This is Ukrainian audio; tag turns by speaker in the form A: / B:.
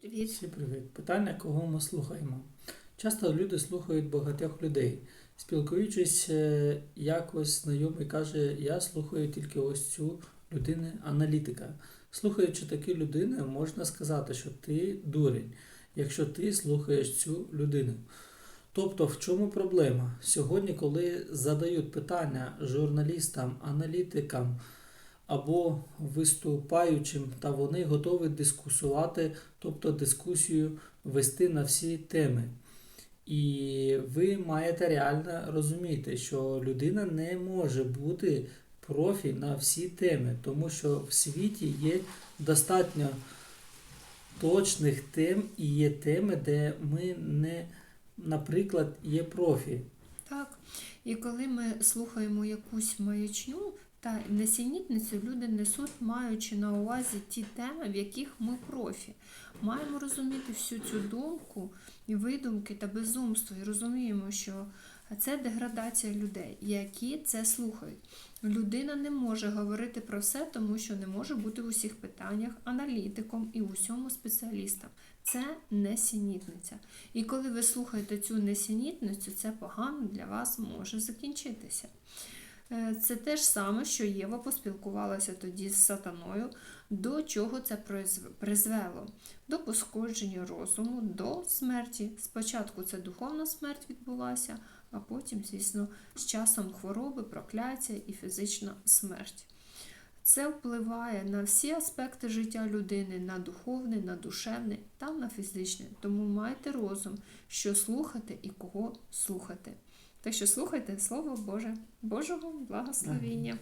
A: Привіт.
B: Всі привіт. Питання, кого ми слухаємо. Часто люди слухають багатьох людей. Спілкуючись, е, якось знайомий каже, я слухаю тільки ось цю людину аналітика. Слухаючи такі людини, можна сказати, що ти дурень, якщо ти слухаєш цю людину. Тобто, в чому проблема? Сьогодні, коли задають питання журналістам, аналітикам або виступаючим, та вони готові дискусувати, тобто дискусію вести на всі теми. І ви маєте реально розуміти, що людина не може бути профі на всі теми, тому що в світі є достатньо точних тем і є теми, де ми не, наприклад, є профі.
A: Так. І коли ми слухаємо якусь маячню та несенітницю, люди несуть, маючи на увазі ті теми, в яких ми профі. Маємо розуміти всю цю думку і видумки та безумство, і розуміємо, що це деградація людей, які це слухають. Людина не може говорити про все, тому що не може бути в усіх питаннях аналітиком і усьому спеціалістом. Це несенітниця. І коли ви слухаєте цю несенітницю, це погано для вас може закінчитися. Е, Це те ж саме, що Єва поспілкувалася тоді з сатаною, до чого це призвело? До пошкодження розуму, до смерті. Спочатку це духовна смерть відбулася, а потім, звісно, з часом хвороби, прокляття і фізична смерть. Це впливає на всі аспекти життя людини, на духовне, на душевне та на фізичне. Тому майте розум, що слухати і кого слухати. Так що слухайте Слово Боже, Божого благословіння.